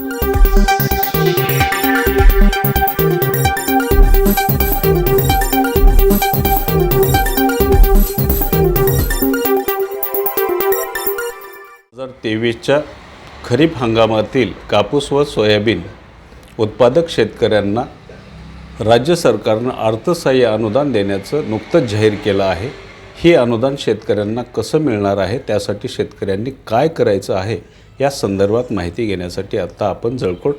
हजार तेवीसच्या खरीप हंगामातील कापूस व सोयाबीन उत्पादक शेतकऱ्यांना राज्य सरकारनं अर्थसहाय्य अनुदान देण्याचं नुकतंच जाहीर केलं आहे. हे अनुदान शेतकऱ्यांना कसं मिळणार आहे? त्यासाठी शेतकऱ्यांनी काय करायचं आहे? या संदर्भात माहिती घेण्यासाठी आत्ता आपण जळकोट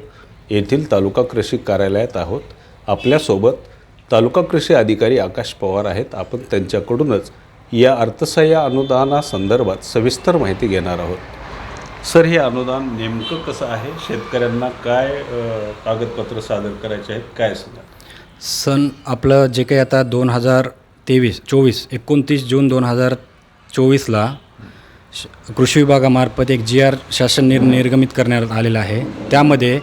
येथील तालुका कृषी कार्यालयात आहोत. आपल्यासोबत तालुका कृषी अधिकारी आकाश पवार आहेत. आपण त्यांच्याकडूनच या अर्थसहाय्य अनुदानासंदर्भात सविस्तर माहिती घेणार आहोत. सर हे अनुदान नेमकं कसं आहे? शेतकऱ्यांना काय कागदपत्र सादर करायचे आहेत? काय सांगा सन आपलं जे काही आता दोन हजार तेवीस चोवीस एकोणतीस जून दोन हजार चोवीसला श- कृषी विभागामार्फत एक जी आर शासन निर निर्गमित करण्यात आलेला आहे. त्यामध्ये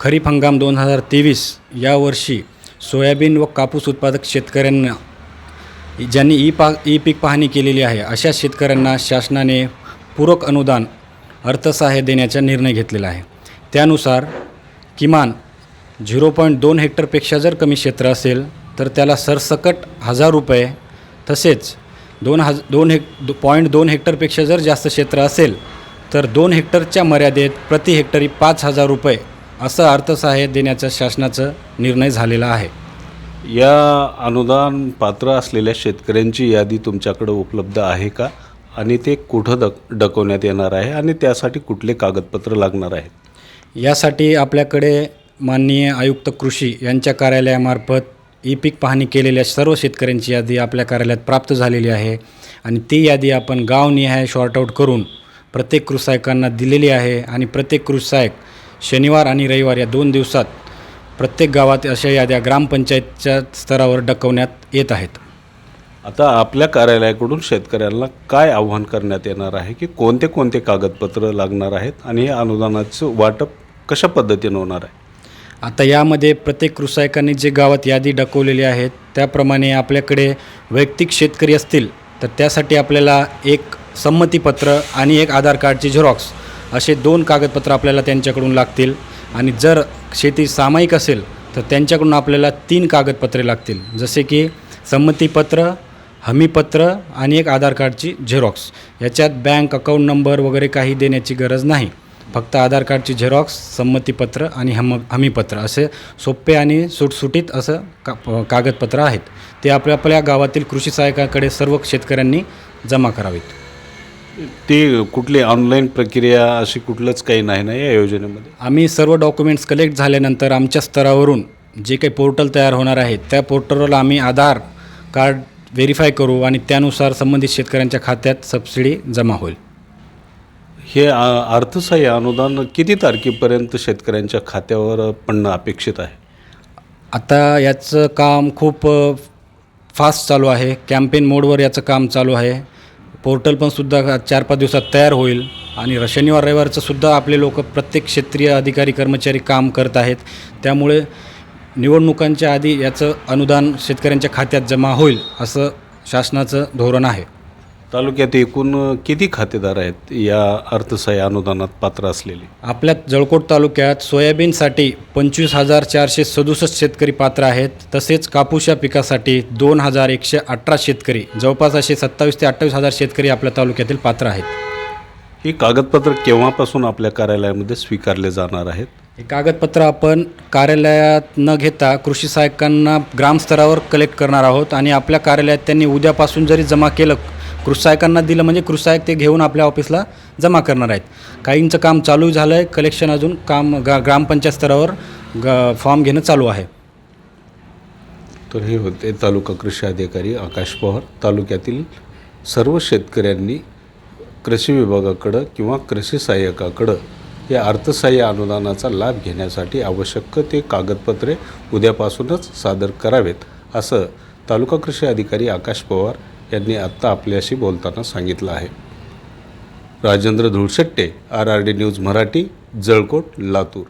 खरीप हंगाम दोन हजार तेवीस या वर्षी सोयाबीन व कापूस उत्पादक शेतकऱ्यांना ज्यांनी ई पा ई पीक पाहणी केलेली आहे अशा शेतकऱ्यांना शासनाने पूरक अनुदान अर्थसहाय्य देण्याचा निर्णय घेतलेला आहे. त्यानुसार किमान झिरो पॉईंट दोन हेक्टरपेक्षा जर कमी क्षेत्र असेल तर त्याला सरसकट हजार रुपये तसेच दोन हज दोन हेक दो पॉईंट दोन हेक्टरपेक्षा जर जास्त क्षेत्र असेल तर दोन हेक्टरच्या मर्यादेत प्रति हेक्टरी पाच हजार रुपये असं अर्थसहाय्य देण्याचा शासनाचा निर्णय झालेला आहे. या अनुदान पात्र असलेल्या शेतकऱ्यांची यादी तुमच्याकडे उपलब्ध आहे का? आणि ते कुठं डक डकवण्यात येणार आहे आणि त्यासाठी कुठले कागदपत्र लागणार आहेत? यासाठी आपल्याकडे माननीय आयुक्त कृषी यांच्या कार्यालयामार्फत ई पीक पाहणी केलेल्या सर्व शेतकऱ्यांची यादी आपल्या कार्यालयात प्राप्त झालेली आहे. आणि ती यादी आपण गावनिहाय शॉर्टआउट करून प्रत्येक कृषायकांना दिलेली आहे. आणि प्रत्येक कृषायक शनिवार आणि रविवार या दोन दिवसात प्रत्येक गावात अशा याद्या ग्रामपंचायतच्या स्तरावर डकवण्यात येत आहेत. आता आपल्या कार्यालयाकडून शेतकऱ्यांना काय आव्हान करण्यात येणार आहे की कोणते कोणते कागदपत्र लागणार आहेत आणि हे अनुदानाचं वाटप कशा पद्धतीनं होणार आहे? आता यामध्ये प्रत्येक कृषायकांनी जे गावात यादी डकवलेली आहेत त्याप्रमाणे आपल्याकडे वैयक्तिक शेतकरी असतील तर त्यासाठी आपल्याला एक संमतीपत्र आणि एक आधार कार्डची झेरॉक्स असे दोन कागदपत्र आपल्याला त्यांच्याकडून लागतील. आणि जर शेती सामायिक असेल तर त्यांच्याकडून आपल्याला तीन कागदपत्रे लागतील. जसे की संमतीपत्र हमीपत्र आणि एक आधार कार्डची झेरॉक्स. याच्यात बँक अकाऊंट नंबर वगैरे काही देण्याची गरज नाही. फक्त आधार कार्डची झेरॉक्स संमतीपत्र आणि हम हमीपत्र असे सोपे आणि सुटसुटीत असं का कागदपत्र आहेत. ते आपल्या आपल्या गावातील कृषी सहायकाकडे सर्व शेतकऱ्यांनी जमा करावीत. ते कुठली ऑनलाईन प्रक्रिया अशी कुठलंच काही नाही ना या योजनेमध्ये? आम्ही सर्व डॉक्युमेंट्स कलेक्ट झाल्यानंतर आमच्या स्तरावरून जे काही पोर्टल तयार होणार आहे त्या पोर्टलवर आम्ही आधार कार्ड व्हेरीफाय करू आणि त्यानुसार संबंधित शेतकऱ्यांच्या खात्यात सबसिडी जमा होईल. हे अर्थसहाय्य अनुदान किती तारखेपर्यंत शेतकऱ्यांच्या खात्यावर पडणं अपेक्षित आहे? आता याचं काम खूप फास्ट चालू आहे. कॅम्पेन मोडवर याचं काम चालू आहे. पोर्टल पण सुद्धा चार पाच दिवसात तयार होईल. आणि शनिवार रविवारचं सुद्धा आपले लोक प्रत्येक क्षेत्रीय अधिकारी कर्मचारी काम करत आहेत. त्यामुळे निवडणुकांच्या आधी याचं अनुदान शेतकऱ्यांच्या खात्यात जमा होईल असं शासनाचं धोरण आहे. तालुक्यात एकूण किती खातेदार आहेत या अर्थसहाय्य अनुदानात पात्र असलेले? आपल्या जळकोट तालुक्यात सोयाबीनसाठी पंचवीस हजार चारशे सदुसष्ट शेतकरी पात्र आहेत. तसेच कापूस या पिकासाठी दोन हजार एकशे अठरा शेतकरी जवळपास असे सत्तावीस ते अठ्ठावीस हजार शेतकरी आपल्या तालुक्यातील पात्र आहेत. ही कागदपत्र केव्हापासून आपल्या कार्यालयामध्ये स्वीकारले जाणार आहेत? हे कागदपत्र आपण कार्यालयात न घेता कृषी सहाय्यकांना ग्रामस्तरावर कलेक्ट करणार आहोत आणि आपल्या कार्यालयात त्यांनी उद्यापासून जरी जमा केलं कृषी दिलं म्हणजे कृषायक ते घेऊन आपल्या ऑफिसला जमा करणार आहेत. काहींचं काम चालू झालं आहे कलेक्शन अजून काम गा ग्रामपंचायत स्तरावर ग फॉर्म घेणं चालू आहे. तर हे होते तालुका कृषी अधिकारी आकाश पवार. तालुक्यातील सर्व शेतकऱ्यांनी कृषी विभागाकडं किंवा कृषी सहाय्यकाकडं या अर्थसहाय्य अनुदानाचा लाभ घेण्यासाठी आवश्यक ते कागदपत्रे उद्यापासूनच सादर करावेत असं तालुका कृषी अधिकारी आकाश पवार यांनी आत्ता आपल्याशी बोलताना सांगितलं आहे. Rajendra Dhulshette R R D news Marathi Jalkot Latur.